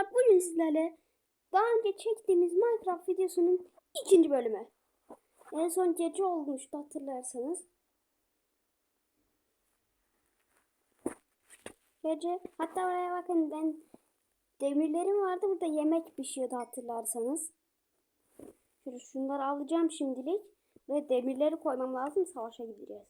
Arkadaşlar bugün sizlerle daha önce çektiğimiz Minecraft videosunun ikinci bölümü. En son gece olmuştu hatırlarsanız. Gece hatta oraya bakın ben demirlerim vardı burada yemek pişiyordu hatırlarsanız. Şöyle şunları alacağım şimdilik ve demirleri koymam lazım savaşa gideceğiz.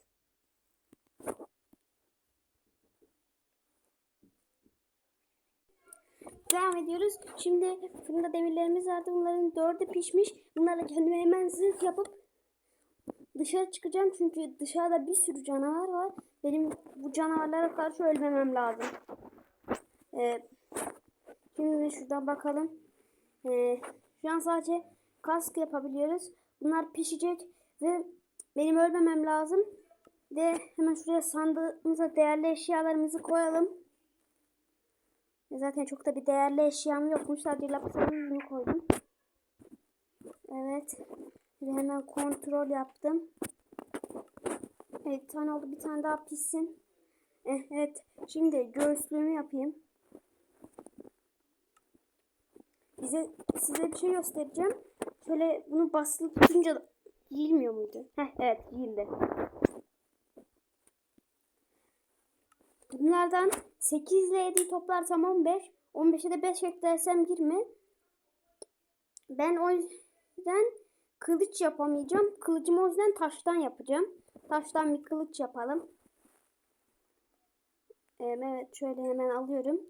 Devam ediyoruz. Şimdi fırında demirlerimiz vardı. Bunların dördü pişmiş. Bunlarla kendime hemen zırh yapıp dışarı çıkacağım. Çünkü dışarıda bir sürü canavar var. Benim bu canavarlara karşı ölmemem lazım. Ee, şimdi şuradan bakalım. Ee, şu an sadece kask yapabiliyoruz. Bunlar pişecek ve benim ölmemem lazım. De hemen şuraya sandığımıza değerli eşyalarımızı koyalım. Zaten çok da bir değerli eşyam yokmuş. Sadece laptopunu koydum. Evet. Hemen kontrol yaptım. Evet bir tane oldu. Bir tane daha pişsin. Eh, Evet. Şimdi göğüslüğümü yapayım. Bize size bir şey göstereceğim. Şöyle bunu basılı tutunca da- giyilmiyor muydu? Heh, evet giyildi. Bunlardan 8 ile 7'yi toplarsam 15. 15'e de 5 eklersem 20. Ben o yüzden kılıç yapamayacağım. Kılıcımı o yüzden taştan yapacağım. Taştan bir kılıç yapalım. Evet şöyle hemen alıyorum.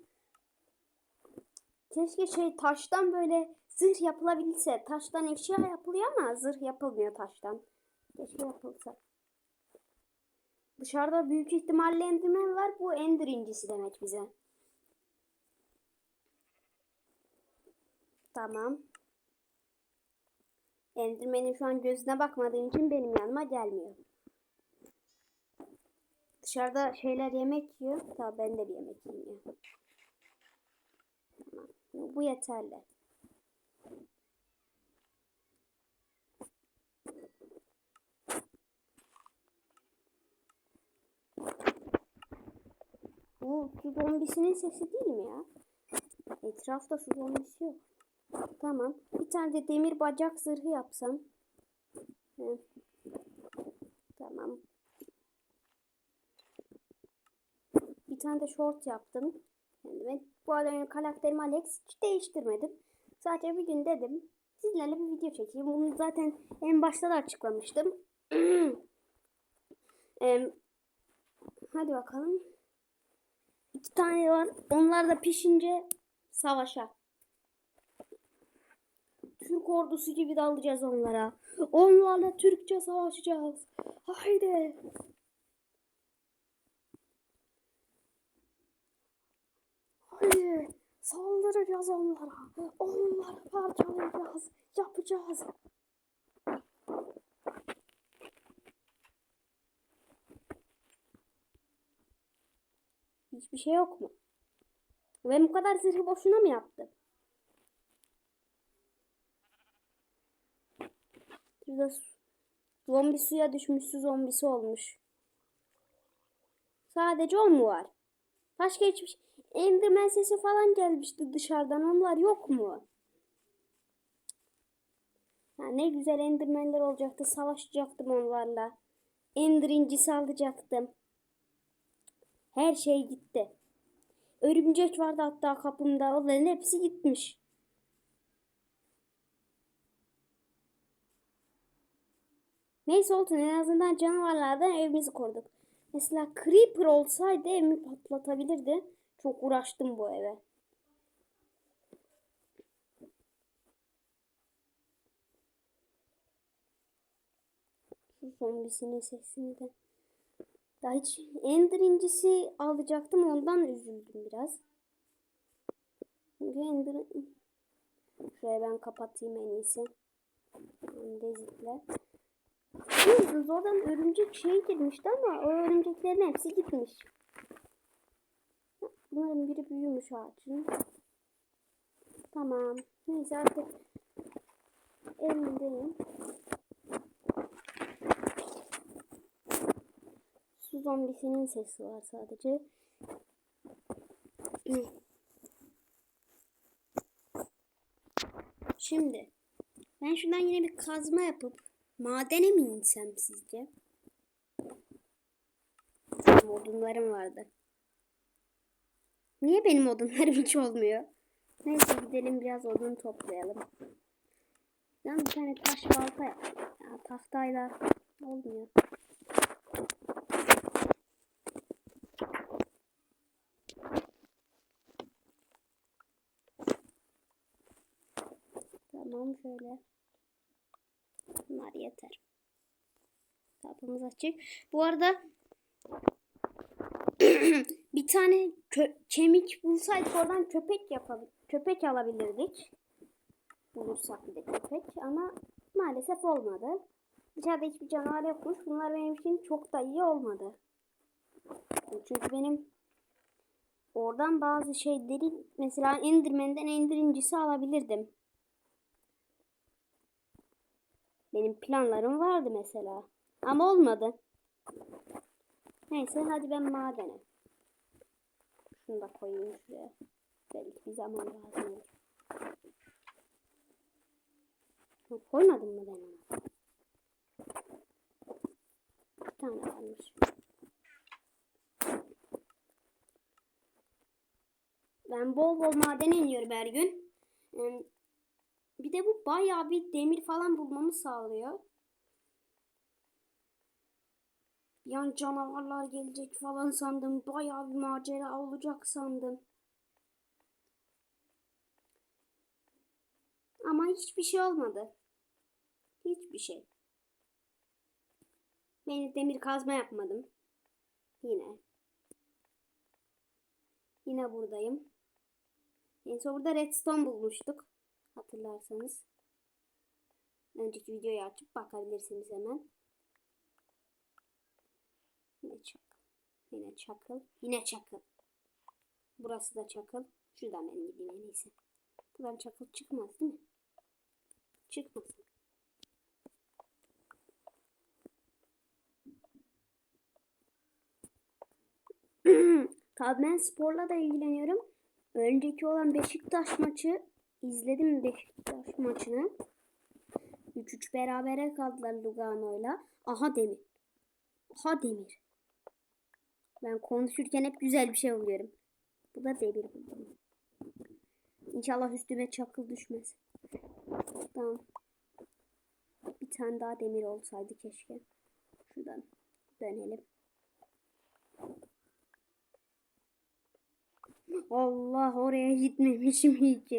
Keşke şey taştan böyle zırh yapılabilse. Taştan eşya yapılıyor ama zırh yapılmıyor taştan. Keşke yapılsa. Dışarıda büyük ihtimalle Enderman var. Bu Ender incisi demek bize. Tamam. Enderman'in şu an gözüne bakmadığım için benim yanıma gelmiyor. Dışarıda şeyler yemek yiyor. Tamam ben de bir yemek yiyeyim. Tamam. Bu yeterli. Bu su zombisinin sesi değil mi ya? Etrafta su zombisi yok. Tamam. Bir tane de demir bacak zırhı yapsam. Hı. Tamam. Bir tane de short yaptım. Ben bu arada karakterimi Alex hiç değiştirmedim. Sadece bir gün dedim. Sizlerle bir video çekeyim. Bunu zaten en başta da açıklamıştım. Em, hadi bakalım. İki tane var. Onlar da pişince savaşa. Türk ordusu gibi dalacağız onlara. Onlarla Türkçe savaşacağız. Haydi. Haydi. Saldıracağız onlara. Onları parçalayacağız. Yapacağız. Hiçbir şey yok mu? Ben bu kadar zırhı boşuna mı yaptım? Şurada zombi suya düşmüş zombisi olmuş. Sadece o mu var? Başka hiçbir şey. Enderman sesi falan gelmişti dışarıdan. Onlar yok mu? Ya ne güzel Enderman'ler olacaktı. Savaşacaktım onlarla. Ender incisi alacaktım. Her şey gitti. Örümcek vardı hatta kapımda. Onların hepsi gitmiş. Neyse olsun en azından canavarlardan evimizi koruduk. Mesela Creeper olsaydı evimi patlatabilirdi. Çok uğraştım bu eve. Şu zombisinin sesini de. Daha hiç Ender incisi alacaktım ondan üzüldüm biraz. Çünkü Ender... Şuraya ben kapatayım en iyisi. Dezitle. Biliyorsunuz oradan örümcek şey girmişti ama o örümceklerin hepsi gitmiş. Bunların biri büyümüş ağacın. Tamam. Neyse artık evimdeyim. Su zombisinin sesi var sadece. Şimdi ben şundan yine bir kazma yapıp madene mi insem sizce? Odunlarım vardı. Niye benim odunlarım hiç olmuyor? Neyse gidelim biraz odun toplayalım. Ben bir tane taş balta yapayım. Ya, tahtayla olmuyor. Tamam şöyle. Bunlar yeter. Kapımız açık. Bu arada bir tane kö- kemik bulsaydık oradan köpek yapabilir, köpek alabilirdik. Bulursak bir de köpek ama maalesef olmadı. Dışarıda hiçbir canavar yokmuş. Bunlar benim için çok da iyi olmadı. Çünkü benim oradan bazı şeyleri mesela Enderman'den Ender incisi alabilirdim. Benim planlarım vardı mesela. Ama olmadı. Neyse hadi ben madene. Şunu da koyayım şuraya. Belki bir zaman lazım olur. Ha, Koymadım mı ben? Bir tane varmış. Ben bol bol maden iniyorum her gün. Bir de bu bayağı bir demir falan bulmamı sağlıyor. Yan canavarlar gelecek falan sandım. Bayağı bir macera olacak sandım. Ama hiçbir şey olmadı. Hiçbir şey. Ben demir kazma yapmadım. Yine. Yine buradayım. En son burada redstone bulmuştuk. Hatırlarsanız. Önceki videoyu açıp bakabilirsiniz hemen. Yine çakıl. Yine çakıl. Yine çakıl. Burası da çakıl. Şuradan ben gideyim en iyisi. Buradan çakıl çıkmaz değil mi? Çıkmasın. Tabii ben sporla da ilgileniyorum. Önceki olan Beşiktaş maçı izledim Beşiktaş maçını. 3-3 berabere kaldılar Lugano'yla. Aha Demir. Aha Demir. Ben konuşurken hep güzel bir şey oluyorum. Bu da Demir. İnşallah üstüme çakıl düşmez. Tamam. Bir tane daha demir olsaydı keşke. Şuradan dönelim. Allah oraya gitmemişim hiç.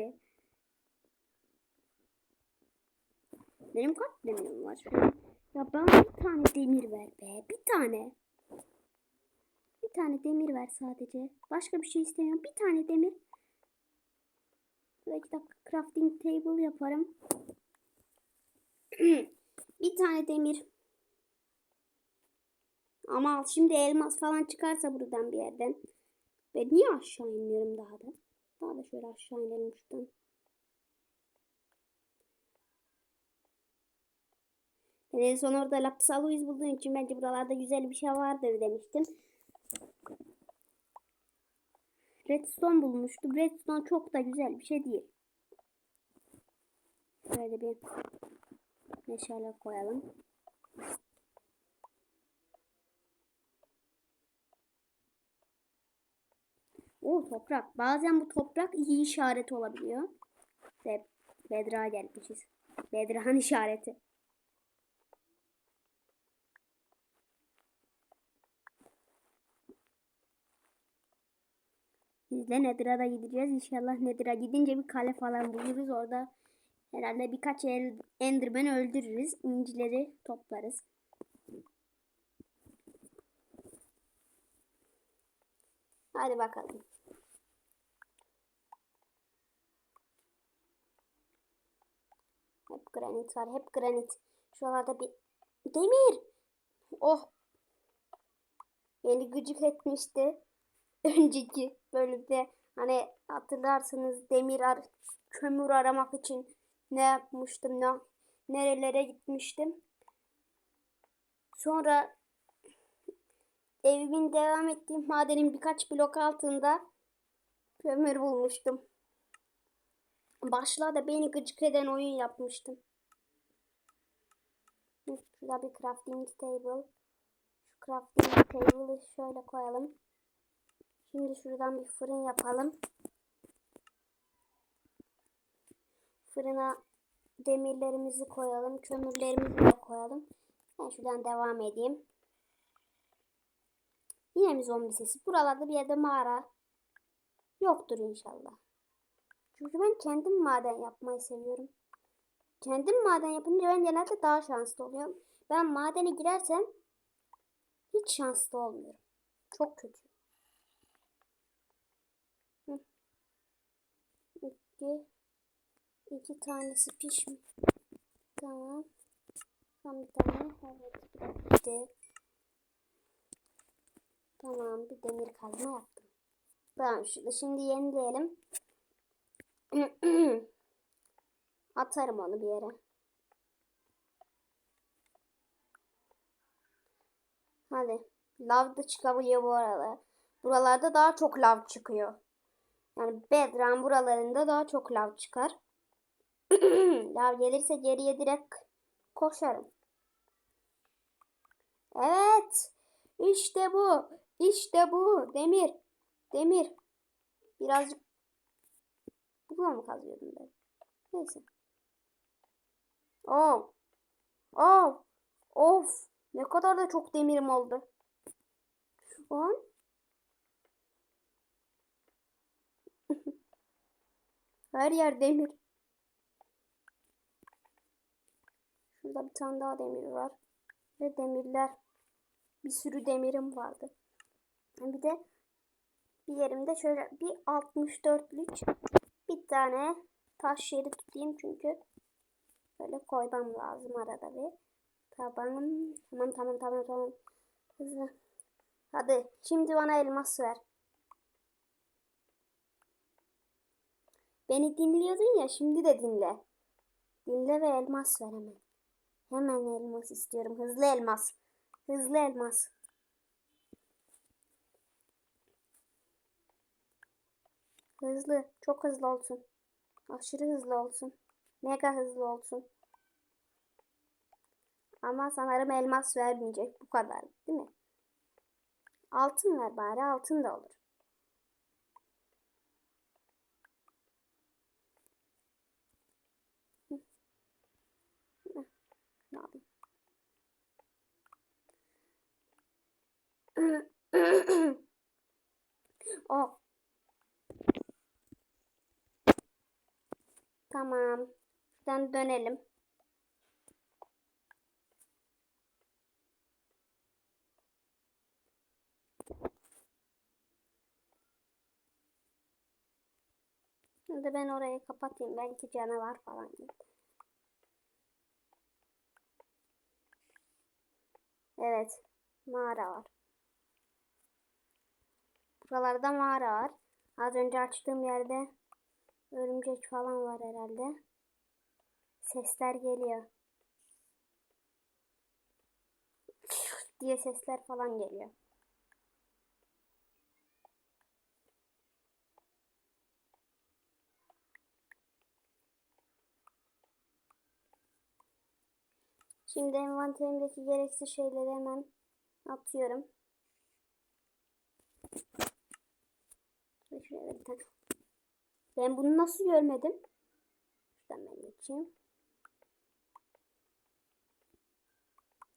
Benim kaç demirim var? Ya ben bir tane demir ver be. Bir tane. Bir tane demir ver sadece. Başka bir şey istemiyorum. Bir tane demir. Bir dakika crafting table yaparım. bir tane demir. Ama şimdi elmas falan çıkarsa buradan bir yerden. Ben niye aşağı inmiyorum daha da? Daha da şöyle aşağı inelim şuradan. Ben en son orada lapis aluiz bulduğum için bence buralarda güzel bir şey vardır demiştim. Redstone bulmuştum. Redstone çok da güzel bir şey değil. Şöyle bir meşale koyalım. O toprak. Bazen bu toprak iyi işaret olabiliyor. Ve Bedra gelmişiz. Bedra'nın işareti. Biz de Nedir'a da gideceğiz. İnşallah Nedir'a gidince bir kale falan buluruz. Orada herhalde birkaç el, Enderman öldürürüz. İncileri toplarız. Hadi bakalım. Hep granit var. Hep granit. Şuralarda bir demir. Oh. Beni gıcık etmişti. Önceki bölümde hani hatırlarsınız demir ar kömür aramak için ne yapmıştım ne nerelere gitmiştim. Sonra evimin devam ettiğim madenin birkaç blok altında kömür bulmuştum. başlarda beni gıcık eden oyun yapmıştım. Şurada bir crafting table. Şu crafting table'ı şöyle koyalım. Şimdi şuradan bir fırın yapalım. Fırına demirlerimizi koyalım. Kömürlerimizi de koyalım. Ben şuradan devam edeyim. Yine mi zombi sesi? Buralarda bir yerde mağara yoktur inşallah. Çünkü ben kendim maden yapmayı seviyorum. Kendim maden yapınca ben genelde daha şanslı oluyorum. Ben madene girersem hiç şanslı olmuyorum. Çok kötü. Hı. İki, iki tanesi pişmiş. Tamam. Tam bir tane. Evet. Bitti. Tamam. Bir demir kazma yaptım. Tamam. Şimdi, şimdi yenileyelim. Atarım onu bir yere. Hadi. Lav da çıkabiliyor bu arada. Buralarda daha çok lav çıkıyor. Yani Bedran buralarında daha çok lav çıkar. lav gelirse geriye direkt koşarım. Evet. İşte bu. İşte bu. Demir. Demir. Birazcık Buna mı kazıyordum ben? Neyse. Oh. Oh. Of. Ne kadar da çok demirim oldu. Şu an. Her yer demir. Şurada bir tane daha demir var. Ve demirler. Bir sürü demirim vardı. Bir de bir yerimde şöyle bir 64'lük bir tane taş yeri tutayım çünkü böyle koymam lazım arada bir. Tamam. Tamam tamam tamam tamam. Hızlı. Hadi şimdi bana elmas ver. Beni dinliyordun ya şimdi de dinle. Dinle ve elmas ver hemen. Hemen elmas istiyorum. Hızlı elmas. Hızlı elmas. Hızlı. Çok hızlı olsun. Aşırı hızlı olsun. Mega hızlı olsun. Ama sanırım elmas vermeyecek. Bu kadar. Değil mi? Altın ver bari. Altın da olur. Hı. Hı. Ne yapayım? Oh. Tamam. Şuradan dönelim. Şimdi ben orayı kapatayım. Belki canavar falan gelir. Evet. Mağara var. Buralarda mağara var. Az önce açtığım yerde örümcek falan var herhalde. Sesler geliyor. diye sesler falan geliyor. Şimdi envanterimdeki gereksiz şeyleri hemen atıyorum. Ve Şuraya bir tane. Ben bunu nasıl görmedim? Şuradan ben geçeyim.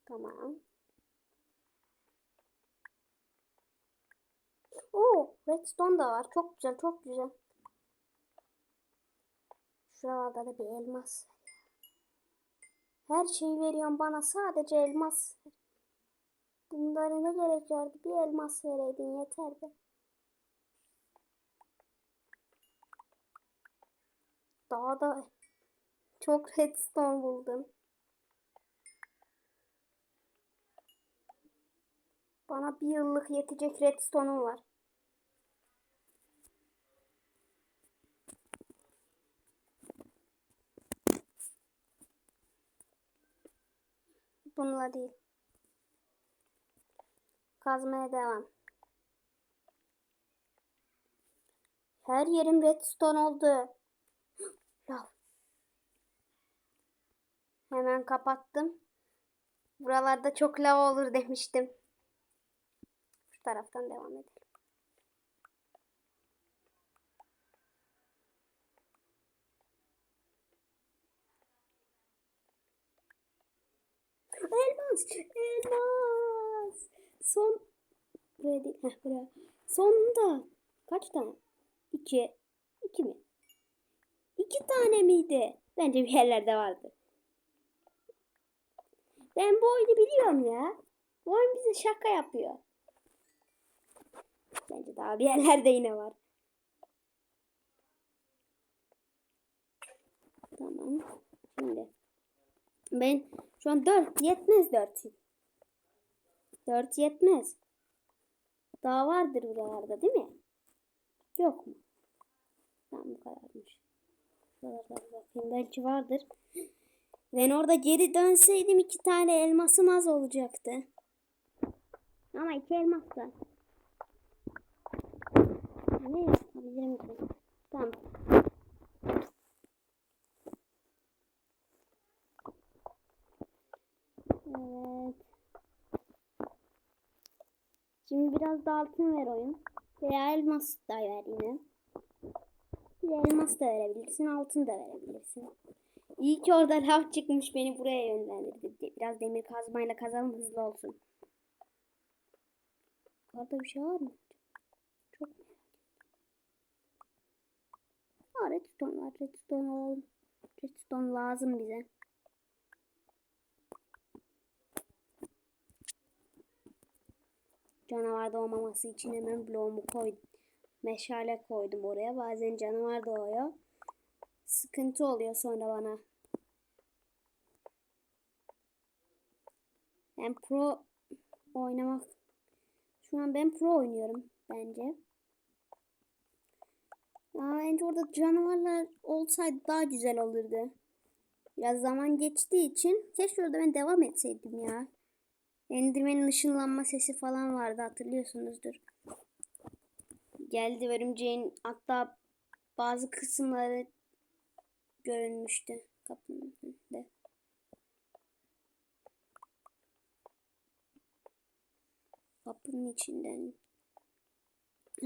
Tamam. Oo, redstone da var. Çok güzel, çok güzel. Şuralarda da bir elmas. Her şeyi veriyorsun bana sadece elmas. Bunlara ne gerek vardı? Bir elmas vereydin yeterdi. Daha da çok redstone buldum. Bana bir yıllık yetecek redstone'um var. Bununla değil. Kazmaya devam. Her yerim redstone oldu. Hemen kapattım. Buralarda çok lava olur demiştim. Şu taraftan devam edelim. Elmas! Elmas! Son... Buraya değil. Heh, buraya. Sonunda. Kaç tane? İki. İki mi? İki tane miydi? Bence bir yerlerde vardı. Ben bu oyunu biliyorum ya. Bu oyun bize şaka yapıyor. Bence daha bir yerlerde yine var. Tamam. Şimdi. Ben şu an 4 yetmez 4. 4 yetmez. Daha vardır buralarda değil mi? Yok mu? Tamam bu kadarmış. Şuralarda bir bakayım belki vardır. Ben orada geri dönseydim iki tane elmasım az olacaktı. Ama iki elmas da. Ne yapabilirim ki? Tamam. Evet. Şimdi biraz da altın ver oyun. Veya elmas da ver yine. Bir elmas da verebilirsin, altın da verebilirsin. İyi ki orada lav çıkmış beni buraya yönlendirdi. Biraz demir kazmayla kazalım hızlı olsun. Orada bir şey var mı? Çok. Aa, redstone var. Redstone alalım. Redstone lazım bize. Canavar doğmaması için hemen bloğumu koydum. Meşale koydum oraya. Bazen canavar doğuyor. Sıkıntı oluyor sonra bana. Ben pro oynamak şu an ben pro oynuyorum bence. Ama bence orada canavarlar olsaydı daha güzel olurdu. Biraz zaman geçtiği için keşke orada ben devam etseydim ya. Enderman'in ışınlanma sesi falan vardı hatırlıyorsunuzdur. Geldi örümceğin hatta bazı kısımları görünmüştü kapının önünde. Kapının içinden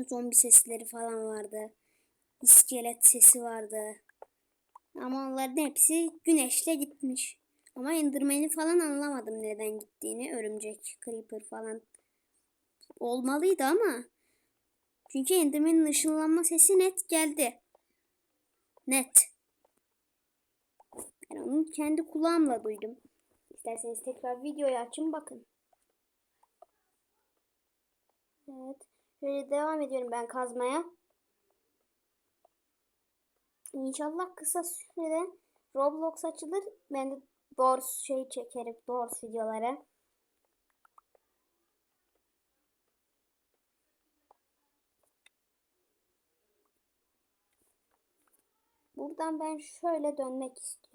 zombi sesleri falan vardı. İskelet sesi vardı. Ama onların hepsi güneşle gitmiş. Ama Enderman'i falan anlamadım neden gittiğini. Örümcek, Creeper falan olmalıydı ama. Çünkü Enderman'in ışınlanma sesi net geldi. Net. Ben onu kendi kulağımla duydum. İsterseniz tekrar videoyu açın bakın. Evet. Şöyle devam ediyorum ben kazmaya. İnşallah kısa sürede Roblox açılır. Ben de Doors şey çekerim. Doors videoları. Buradan ben şöyle dönmek istiyorum.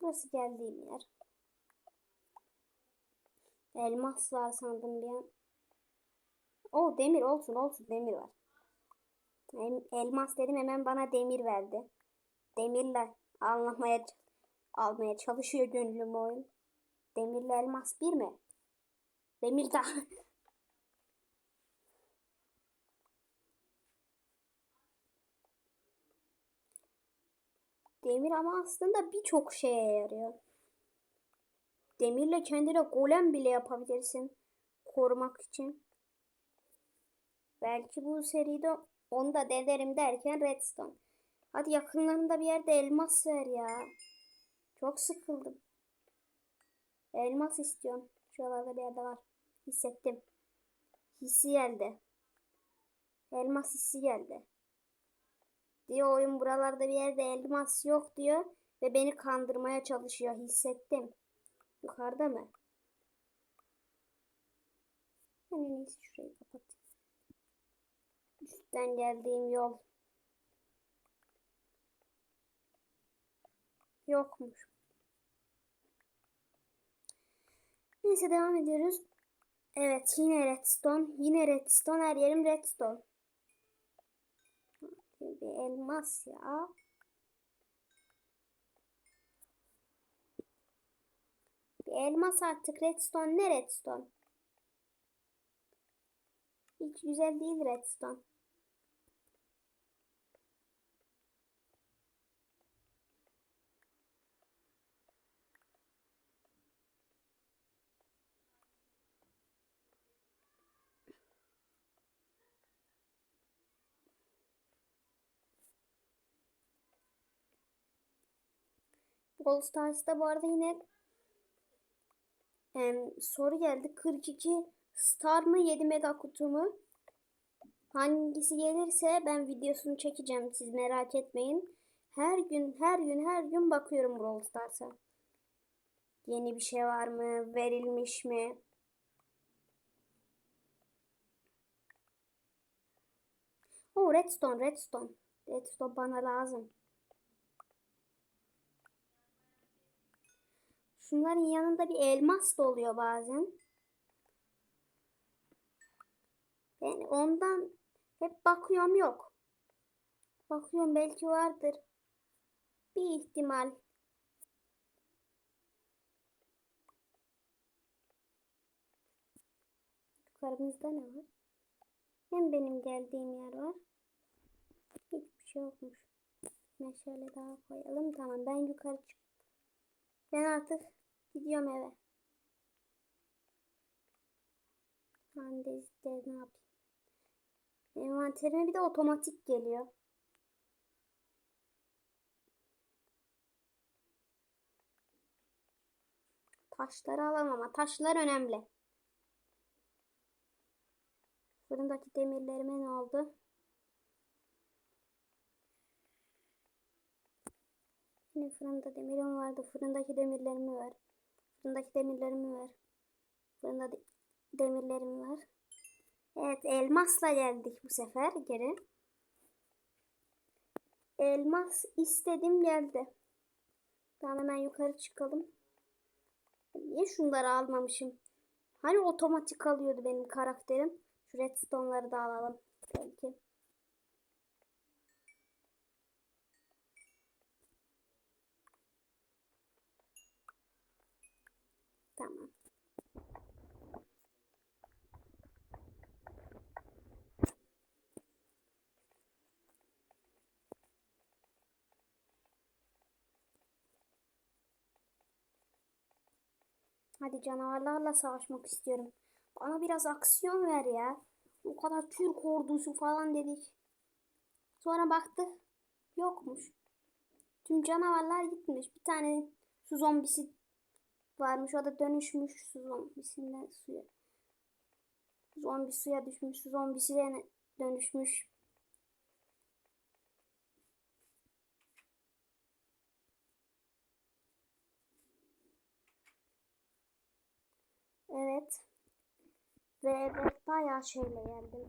Burası geldiğim yer. Elmas var sandım bir an. O demir olsun olsun demir var. Elmas dedim hemen bana demir verdi. Demirle anlamaya almaya çalışıyor gönlüm oyun. Demirle elmas bir mi? Demir daha. Demir ama aslında birçok şeye yarıyor. Demirle kendine golem bile yapabilirsin. Korumak için. Belki bu seride onu da denerim derken redstone. Hadi yakınlarında bir yerde elmas ver ya. Çok sıkıldım. Elmas istiyorum. Şuralarda bir yerde var. Hissettim. Hissi geldi. Elmas hissi geldi. Diyor oyun buralarda bir yerde elmas yok diyor. Ve beni kandırmaya çalışıyor. Hissettim. Yukarıda mı? En iyisi şurayı kapatayım. Üstten geldiğim yol. Yokmuş. Neyse devam ediyoruz. Evet yine redstone. Yine redstone. Her yerim redstone. Bir elmas ya. Bir elmas artık. Redstone ne redstone? Hiç güzel değil redstone. Brawl Stars'ta bu arada yine em, soru geldi. 42 star mı 7 mega kutu mu? Hangisi gelirse ben videosunu çekeceğim. Siz merak etmeyin. Her gün her gün her gün bakıyorum Brawl Stars'a. Yeni bir şey var mı? Verilmiş mi? Oh redstone redstone. Redstone bana lazım. Şunların yanında bir elmas da oluyor bazen. Ben ondan hep bakıyorum yok. Bakıyorum belki vardır. Bir ihtimal. Yukarımızda ne var? Hem benim geldiğim yer var. Hiçbir şey yokmuş. Meşale daha koyalım. Tamam ben yukarı çık. Ben artık gidiyorum eve. Handezleri ne yapayım? Envanterime bir de otomatik geliyor. Taşları alamam ama taşlar önemli. Fırındaki demirlerime ne oldu? Yine fırında demirim vardı. Fırındaki demirlerimi ver. Fırındaki demirlerimi ver. Fırında de- demirlerim var. Evet elmasla geldik bu sefer geri. Elmas istedim geldi. Tamam hemen yukarı çıkalım. Niye şunları almamışım? Hani otomatik alıyordu benim karakterim. Şu redstone'ları da alalım. Belki. Tamam. Hadi canavarlarla savaşmak istiyorum. Bana biraz aksiyon ver ya. O kadar Türk ordusu falan dedik. Sonra baktık yokmuş. Tüm canavarlar gitmiş. Bir tane su zombisi varmış. O da dönüşmüş su zombisinden suya. Zombi suya düşmüş. Su zombisi dönüşmüş. Evet. Ve bayağı şeyle geldim.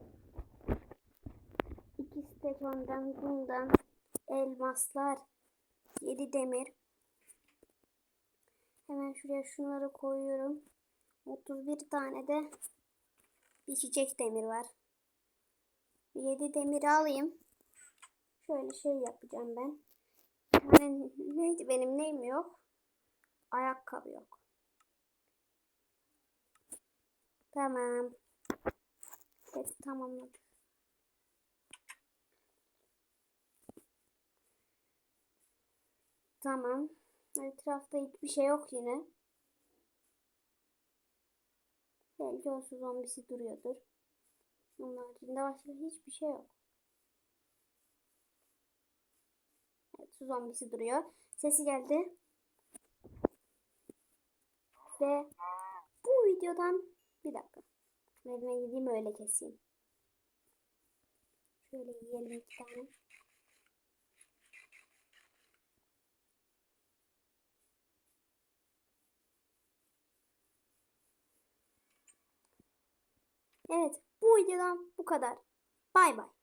İki stek ondan bundan elmaslar, yedi demir. Hemen şuraya şunları koyuyorum. 31 tane de bir çiçek demir var. 7 demir alayım. Şöyle şey yapacağım ben. Yani neydi benim neyim yok? Ayakkabı yok. Tamam. Evet tamamladık. Tamam. Etrafta hiçbir şey yok yine. Belki o su zombisi duruyordur. Onun haricinde başka hiçbir şey yok. Evet su zombisi duruyor. Sesi geldi. Ve bu videodan bir dakika. Evime gideyim öyle keseyim. Şöyle yiyelim iki tane. Evet bu videodan bu kadar. Bay bay.